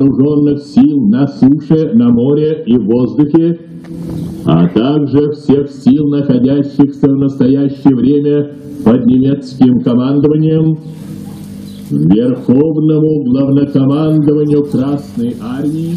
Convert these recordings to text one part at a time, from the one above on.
вооруженных сил на суше, на море и в воздухе, а также всех сил, находящихся в настоящее время под немецким командованием, Верховному главнокомандованию Красной Армии,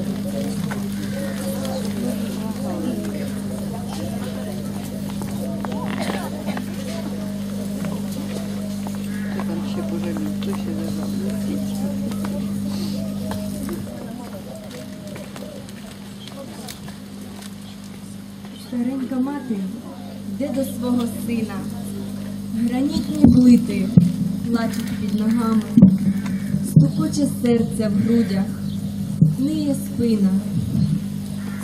Старенька мати йде до свого сина. Гранітні плити плачуть під ногами, стукоче серця в грудях, ниє спина.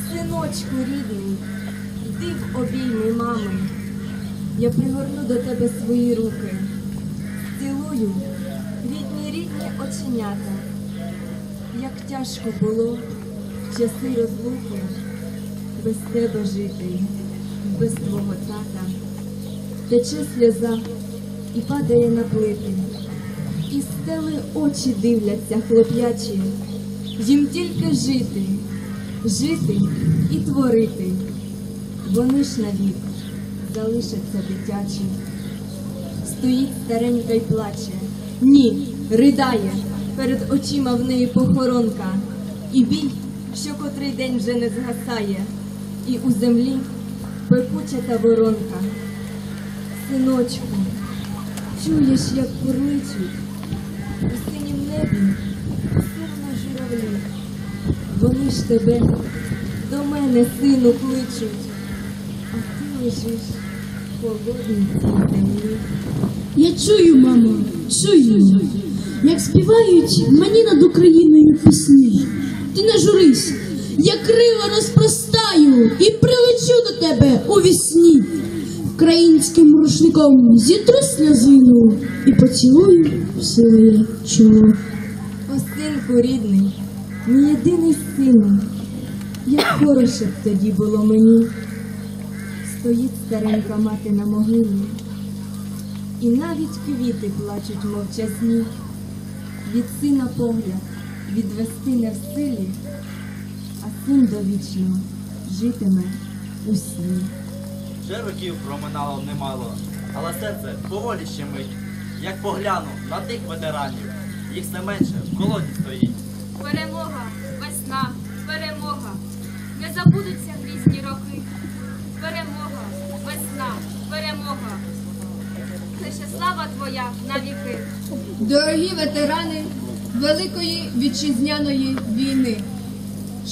Синочку рідний, йди в обійми мами. Я пригорну до тебе свої руки, цілую рідні рідні оченята. Як тяжко було в часи розлуки без тебе жити, без твого тата. Тече сльоза і падає на плити, і стели очі дивляться хлоп'ячі. Їм тільки жити, жити і творити. Вони ж навік залишаться дитячі. Стоїть старенька й плаче. Ні, ридає, перед очима в неї похоронка. І біль, що котрий день вже не згасає, і у землі пекуча та воронка. Синочку, чуєш, як курличуть у синім небі сирно журавлі. Вони ж тебе до мене, сину, кличуть, а ти лежиш в холодній землі. Я чую, мамо, чую, як співають мені над Україною пісні. Ти не журись, я крила розпростаю і прилечу до тебе у вісні. Українським рушником зітру сльозину і поцілую своє чоло. О, синку рідний, мій єдиний сину, як хороше б тоді було мені. Стоїть старенька мати на могилі, і навіть квіти плачуть мовчазні. Від сина погляд відвести не в силі, а син довічно житиме у сні. Вже років проминало немало, але серце поволі ще мить. Як погляну на тих ветеранів, їх все менше в колоні стоїть. Перемога, весна, перемога. Не забудуться грізні роки. Перемога, весна, перемога. Лише слава твоя навіки. Дорогі ветерани Великої вітчизняної війни,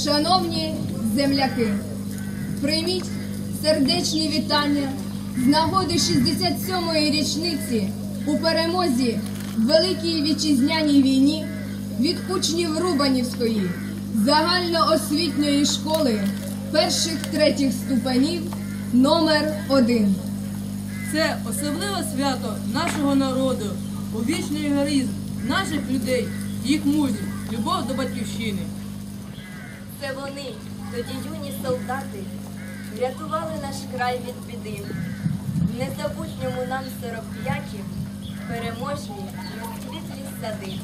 шановні земляки, прийміть сердечні вітання з нагоди 67-ї річниці у перемозі в Великій вітчизняній війні від учнів Рубанівської загальноосвітньої школи перших третіх ступенів номер 1 Це особливе свято нашого народу, увічний героїзм наших людей, їх мужів, любов до батьківщини. Це вони, тоді юні солдати, врятували наш край від біди. В незабутньому нам сорокп'ятім переможні розквітлі сади.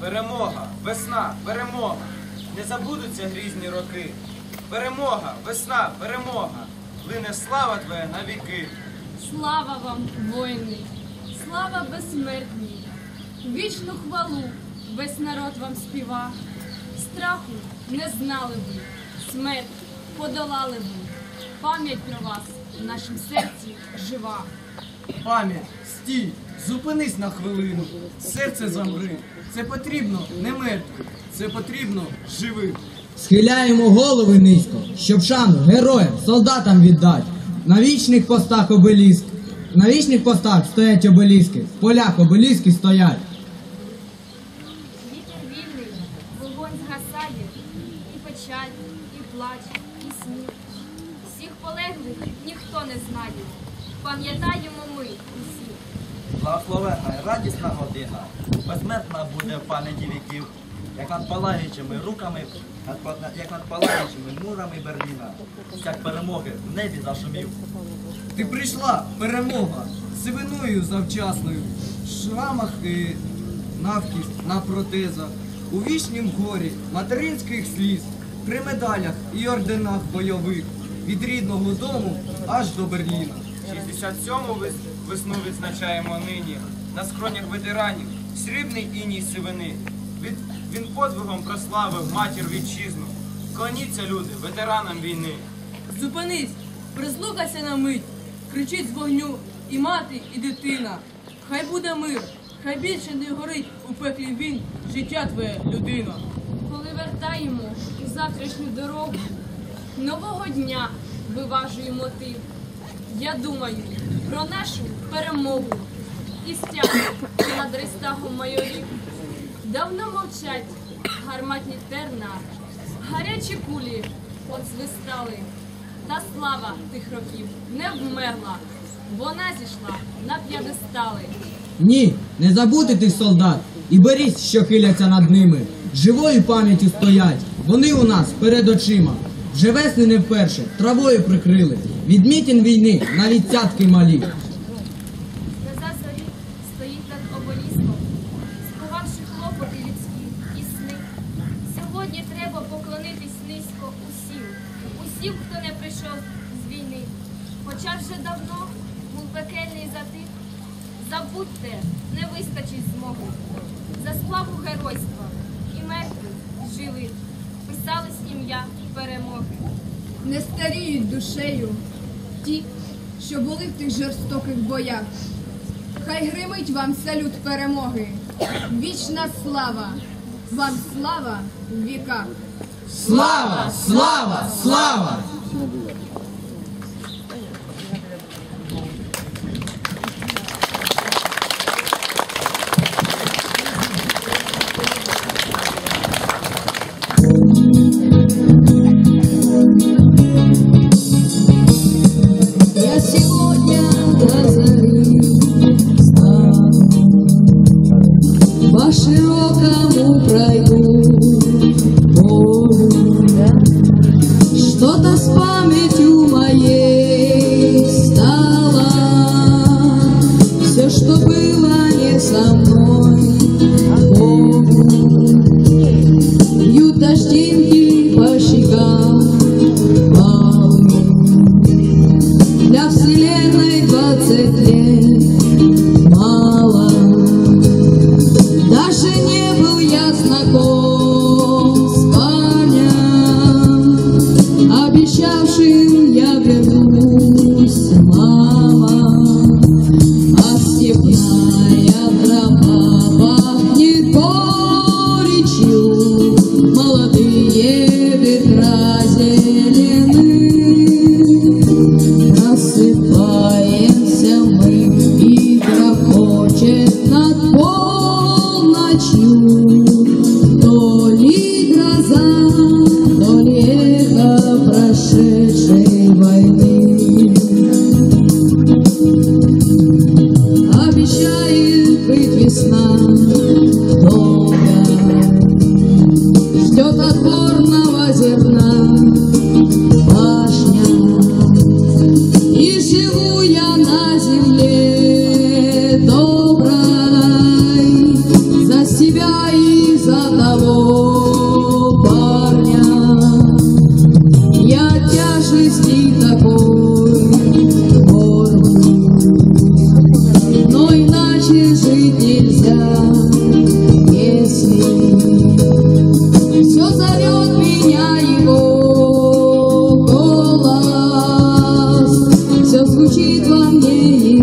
Перемога, весна, перемога. Не забудуться грізні роки. Перемога, весна, перемога. Лине слава твоя на віки. Слава вам, воїни! Слава безсмертній! Вічну хвалу весь народ вам співа. Страху не знали ви, смерть подолали ви. Пам'ять про вас в нашому серці жива. Пам'ять стій, зупинись на хвилину. Серце замри. Це потрібно не мертвим, це потрібно живим. Схиляємо голови низько, щоб шану героям, солдатам віддать. На вічних постах обеліск. На вічних постах стоять обеліски, в полях обеліски стоять. Вогонь згасає, і печаль, і плач, і сміх. Всіх полеглих ніхто не знає. Пам'ятаємо ми усі. Благословенна радісна година, безсмертна буде в пам'яті віків, як над палаючими руками, як над палаючими мурами Берліна, як перемоги в небі зашумів. Ти прийшла, перемога, сивиною завчасною, шрамах і навкіс на протезах, у вічнім горі материнських сліз, при медалях і орденах бойових, від рідного дому аж до Берліна. 67-му весну відзначаємо нині. На скронях ветеранів срібний іній сивини. Від, він подвигом прославив матір вітчизну. Кланіться, люди, ветеранам війни. Зупинись, прислухайся на мить, кричить з вогню і мати, і дитина. Хай буде мир, хай більше не горить у пеклі він, життя твоє, людино. Коли вертаємо у завтрашню дорогу, нового дня виважуємо ти. Я думаю про нашу перемогу і стягну над рестагом майорів. Давно мовчать гарматні терна, гарячі кулі отзвистали. Та слава тих років не вмерла, вона зійшла на п'ядестали. Ні, не забути тих солдат і беріть, що хиляться над ними. Живою пам'яттю стоять, вони у нас перед очима. Вже весни не вперше, травою прикрили. Відмітін війни навіть цятки малі. Зорі стоїть над оболіском, сховавши хлопоти людські і сни. Сьогодні треба поклонитись низько усім, усім, хто не прийшов з війни. Хоча вже давно був пекельний затих. Забудьте, не вистачить змоги. За славу геройства і мертвих, і живих писались ім'я перемоги. Не старіють душею ті, що були в тих жорстоких боях. Хай гримить вам салют перемоги. Вічна слава, вам слава в віках. Слава! Слава! Слава! По широкому